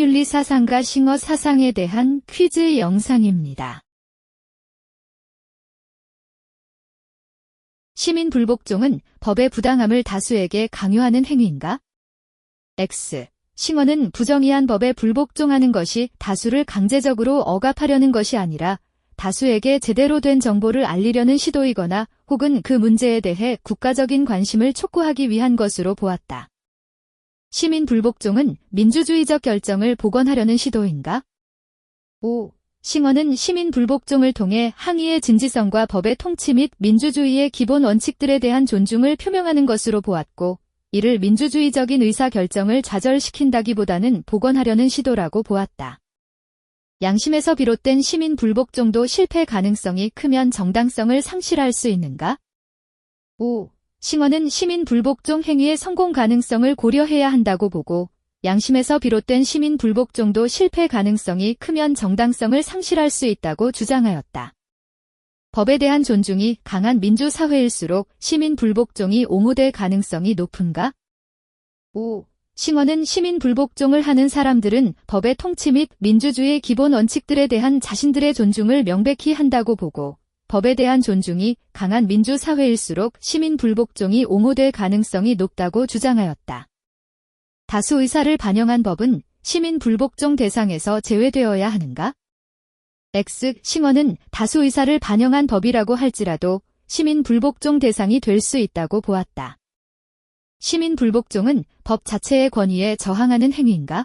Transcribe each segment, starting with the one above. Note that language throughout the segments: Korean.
행동윤리 사상과 싱어 사상에 대한 퀴즈 영상입니다. 시민 불복종은 법의 부당함을 다수에게 강요하는 행위인가? X. 싱어는 부정의한 법에 불복종하는 것이 다수를 강제적으로 억압하려는 것이 아니라 다수에게 제대로 된 정보를 알리려는 시도이거나 혹은 그 문제에 대해 국가적인 관심을 촉구하기 위한 것으로 보았다. 시민 불복종은 민주주의적 결정을 복원하려는 시도인가? 5. 싱어는 시민 불복종을 통해 항의의 진지성과 법의 통치 및 민주주의의 기본 원칙들에 대한 존중을 표명하는 것으로 보았고, 이를 민주주의적인 의사 결정을 좌절시킨다기보다는 복원하려는 시도라고 보았다. 양심에서 비롯된 시민 불복종도 실패 가능성이 크면 정당성을 상실할 수 있는가? 5. 싱어는 시민 불복종 행위의 성공 가능성을 고려해야 한다고 보고 양심에서 비롯된 시민 불복종도 실패 가능성이 크면 정당성을 상실할 수 있다고 주장하였다. 법에 대한 존중이 강한 민주사회일수록 시민 불복종이 옹호될 가능성이 높은가? 5. 싱어는 시민 불복종을 하는 사람들은 법의 통치 및 민주주의의 기본 원칙들에 대한 자신들의 존중을 명백히 한다고 보고 법에 대한 존중이 강한 민주사회일수록 시민 불복종이 옹호될 가능성이 높다고 주장하였다. 다수 의사를 반영한 법은 시민 불복종 대상에서 제외되어야 하는가? X. 싱어는 다수 의사를 반영한 법이라고 할지라도 시민 불복종 대상이 될 수 있다고 보았다. 시민 불복종은 법 자체의 권위에 저항하는 행위인가?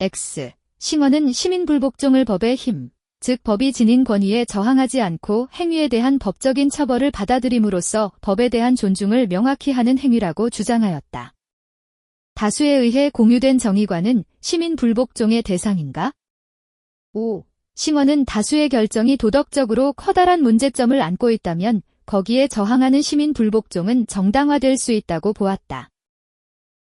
X. 싱어는 시민 불복종을 법의 힘, 즉 법이 지닌 권위에 저항하지 않고 행위에 대한 법적인 처벌을 받아들임으로써 법에 대한 존중을 명확히 하는 행위라고 주장하였다. 다수에 의해 공유된 정의관은 시민 불복종의 대상인가? 5. 싱어는 다수의 결정이 도덕적으로 커다란 문제점을 안고 있다면 거기에 저항하는 시민 불복종은 정당화될 수 있다고 보았다.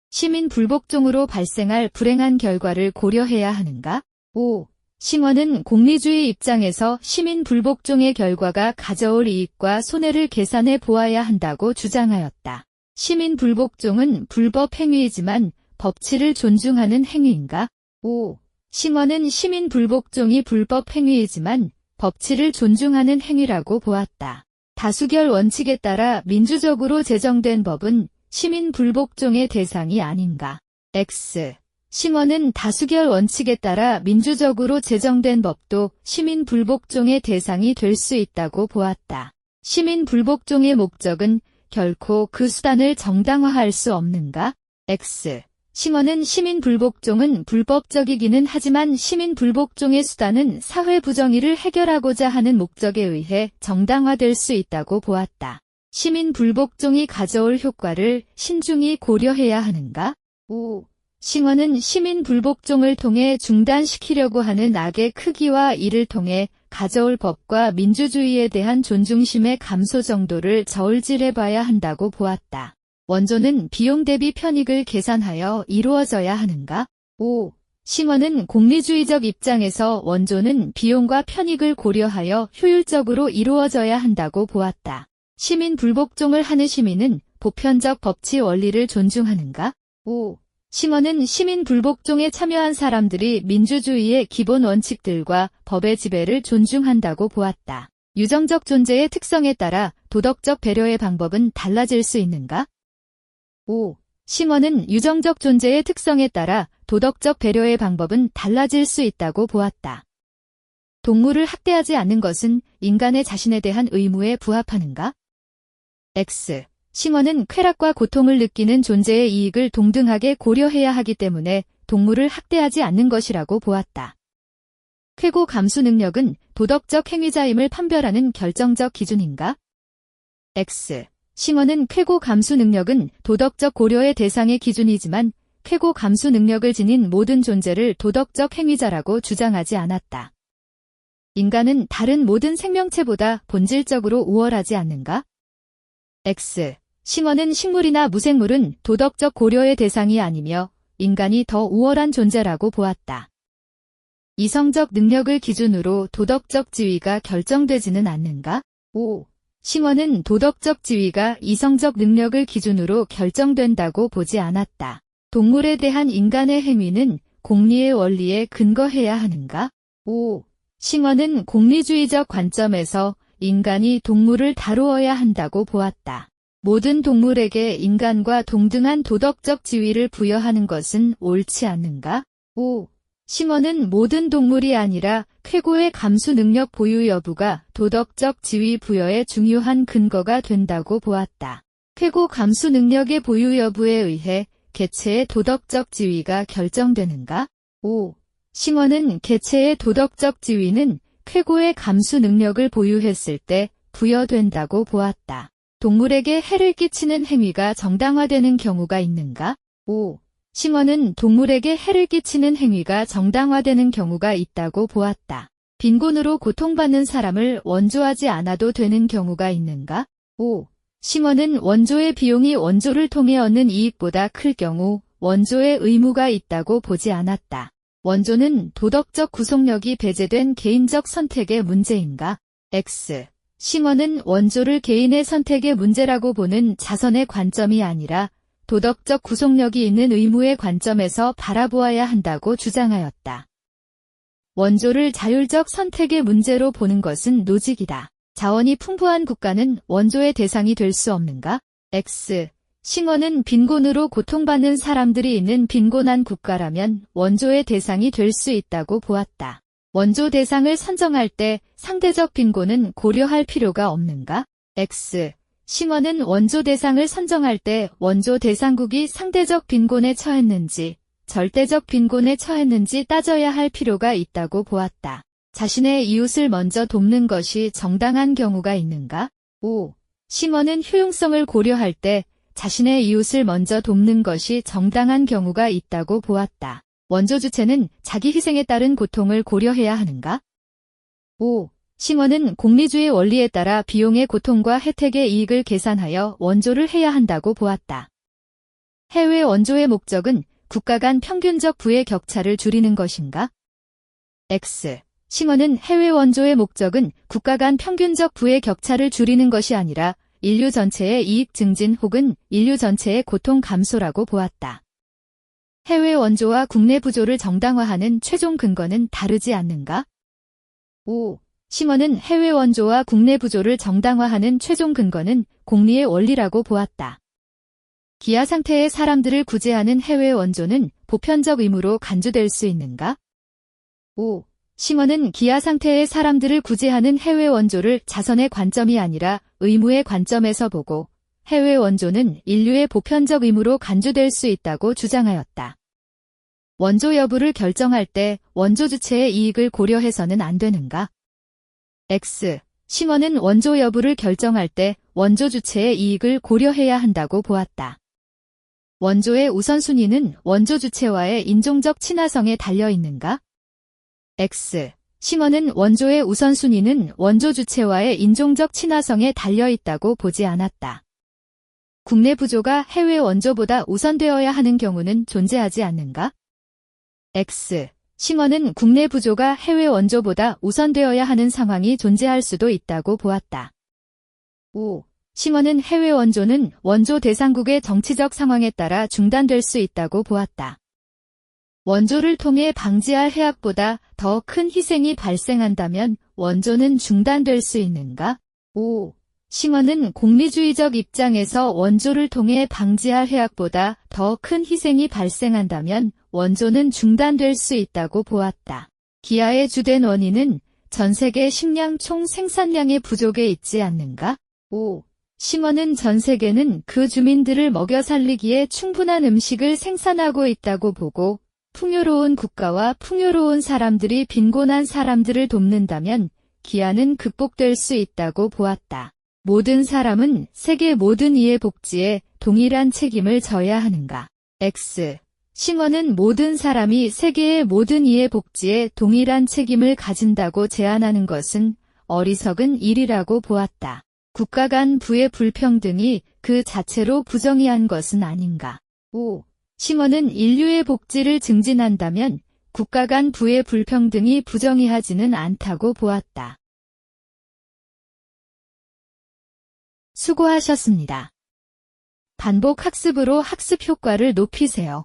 시민 불복종으로 발생할 불행한 결과를 고려해야 하는가? 5. 싱어는 공리주의 입장에서 시민 불복종의 결과가 가져올 이익과 손해를 계산해 보아야 한다고 주장하였다. 시민 불복종은 불법 행위이지만 법치를 존중하는 행위인가? 5. 싱어는 시민 불복종이 불법 행위이지만 법치를 존중하는 행위라고 보았다. 다수결 원칙에 따라 민주적으로 제정된 법은 시민 불복종의 대상이 아닌가? X. 싱어는 다수결 원칙에 따라 민주적으로 제정된 법도 시민 불복종의 대상이 될 수 있다고 보았다. 시민 불복종의 목적은 결코 그 수단을 정당화할 수 없는가? X. 싱어는 시민 불복종은 불법적이기는 하지만 시민 불복종의 수단은 사회 부정의를 해결하고자 하는 목적에 의해 정당화될 수 있다고 보았다. 시민 불복종이 가져올 효과를 신중히 고려해야 하는가? 5. 싱어는 시민 불복종을 통해 중단시키려고 하는 악의 크기와 이를 통해 가져올 법과 민주주의에 대한 존중심의 감소 정도를 저울질해 봐야 한다고 보았다. 원조는 비용 대비 편익을 계산하여 이루어져야 하는가? 5. 싱어는 공리주의적 입장에서 원조는 비용과 편익을 고려하여 효율적으로 이루어져야 한다고 보았다. 시민 불복종을 하는 시민은 보편적 법치 원리를 존중하는가? 5. 싱어는 시민 불복종에 참여한 사람들이 민주주의의 기본 원칙들과 법의 지배를 존중한다고 보았다. 유정적 존재의 특성에 따라 도덕적 배려의 방법은 달라질 수 있는가? 5. 싱어는 유정적 존재의 특성에 따라 도덕적 배려의 방법은 달라질 수 있다고 보았다. 동물을 학대하지 않는 것은 인간의 자신에 대한 의무에 부합하는가? X. 싱어는 쾌락과 고통을 느끼는 존재의 이익을 동등하게 고려해야 하기 때문에 동물을 학대하지 않는 것이라고 보았다. 쾌고 감수 능력은 도덕적 행위자임을 판별하는 결정적 기준인가? X. 싱어는 쾌고 감수 능력은 도덕적 고려의 대상의 기준이지만 쾌고 감수 능력을 지닌 모든 존재를 도덕적 행위자라고 주장하지 않았다. 인간은 다른 모든 생명체보다 본질적으로 우월하지 않는가? X. 싱어는 식물이나 무생물은 도덕적 고려의 대상이 아니며 인간이 더 우월한 존재라고 보았다. 이성적 능력을 기준으로 도덕적 지위가 결정되지는 않는가? 5. 싱어는 도덕적 지위가 이성적 능력을 기준으로 결정된다고 보지 않았다. 동물에 대한 인간의 행위는 공리의 원리에 근거해야 하는가? 5. 싱어는 공리주의적 관점에서 인간이 동물을 다루어야 한다고 보았다. 모든 동물에게 인간과 동등한 도덕적 지위를 부여하는 것은 옳지 않는가? 5. 싱어는 모든 동물이 아니라 쾌고의 감수 능력 보유 여부가 도덕적 지위 부여의 중요한 근거가 된다고 보았다. 쾌고 감수 능력의 보유 여부에 의해 개체의 도덕적 지위가 결정되는가? 5. 싱어는 개체의 도덕적 지위는 쾌고의 감수 능력을 보유했을 때 부여된다고 보았다. 동물에게 해를 끼치는 행위가 정당화되는 경우가 있는가? 5. 싱어는 동물에게 해를 끼치는 행위가 정당화되는 경우가 있다고 보았다. 빈곤으로 고통받는 사람을 원조하지 않아도 되는 경우가 있는가? 5. 싱어는 원조의 비용이 원조를 통해 얻는 이익보다 클 경우 원조의 의무가 있다고 보지 않았다. 원조는 도덕적 구속력이 배제된 개인적 선택의 문제인가? X. 싱어는 원조를 개인의 선택의 문제라고 보는 자선의 관점이 아니라 도덕적 구속력이 있는 의무의 관점에서 바라보아야 한다고 주장하였다. 원조를 자율적 선택의 문제로 보는 것은 노직이다. 자원이 풍부한 국가는 원조의 대상이 될 수 없는가? X. 싱어는 빈곤으로 고통받는 사람들이 있는 빈곤한 국가라면 원조의 대상이 될 수 있다고 보았다. 원조 대상을 선정할 때 상대적 빈곤은 고려할 필요가 없는가? X. 싱어는 원조 대상을 선정할 때 원조 대상국이 상대적 빈곤에 처했는지 절대적 빈곤에 처했는지 따져야 할 필요가 있다고 보았다. 자신의 이웃을 먼저 돕는 것이 정당한 경우가 있는가? 5. 싱어는 효용성을 고려할 때 자신의 이웃을 먼저 돕는 것이 정당한 경우가 있다고 보았다. 원조 주체는 자기 희생에 따른 고통을 고려해야 하는가? 5. 싱어는 공리주의 원리에 따라 비용의 고통과 혜택의 이익을 계산하여 원조를 해야 한다고 보았다. 해외 원조의 목적은 국가 간 평균적 부의 격차를 줄이는 것인가? X. 싱어는 해외 원조의 목적은 국가 간 평균적 부의 격차를 줄이는 것이 아니라 인류 전체의 이익 증진 혹은 인류 전체의 고통 감소라고 보았다. 해외 원조와 국내 부조를 정당화하는 최종 근거는 다르지 않는가? 5. 싱어는 해외 원조와 국내 부조를 정당화하는 최종 근거는 공리의 원리라고 보았다. 기아 상태의 사람들을 구제하는 해외 원조는 보편적 의무로 간주될 수 있는가? 5. 싱어는 기아 상태의 사람들을 구제하는 해외 원조를 자선의 관점이 아니라 의무의 관점에서 보고 해외 원조는 인류의 보편적 의무로 간주될 수 있다고 주장하였다. 원조 여부를 결정할 때 원조 주체의 이익을 고려해서는 안 되는가? X. 싱어는 원조 여부를 결정할 때 원조 주체의 이익을 고려해야 한다고 보았다. 원조의 우선순위는 원조 주체와의 인종적 친화성에 달려 있는가? X. 싱어는 원조의 우선순위는 원조 주체와의 인종적 친화성에 달려 있다고 보지 않았다. 국내 부조가 해외 원조보다 우선되어야 하는 경우는 존재하지 않는가? X. 싱어는 국내 부조가 해외 원조보다 우선되어야 하는 상황이 존재할 수도 있다고 보았다. 5. 싱어는 해외 원조는 원조 대상국의 정치적 상황에 따라 중단될 수 있다고 보았다. 원조를 통해 방지할 해악보다 더 큰 희생이 발생한다면 원조는 중단될 수 있는가? 5. 싱어는 공리주의적 입장에서 원조를 통해 방지할 해악보다 더 큰 희생이 발생한다면 원조는 중단될 수 있다고 보았다. 기아의 주된 원인은 전 세계 식량 총 생산량의 부족에 있지 않는가? 5. 싱어는 전 세계는 그 주민들을 먹여 살리기에 충분한 음식을 생산하고 있다고 보고 풍요로운 국가와 풍요로운 사람들이 빈곤한 사람들을 돕는다면 기아는 극복될 수 있다고 보았다. 모든 사람은 세계 모든 이의 복지에 동일한 책임을 져야 하는가? X. 싱어는 모든 사람이 세계의 모든 이의 복지에 동일한 책임을 가진다고 제안하는 것은 어리석은 일이라고 보았다. 국가 간 부의 불평등이 그 자체로 부정의한 것은 아닌가. 5. 싱어는 인류의 복지를 증진한다면 국가 간 부의 불평등이 부정의하지는 않다고 보았다. 수고하셨습니다. 반복 학습으로 학습 효과를 높이세요.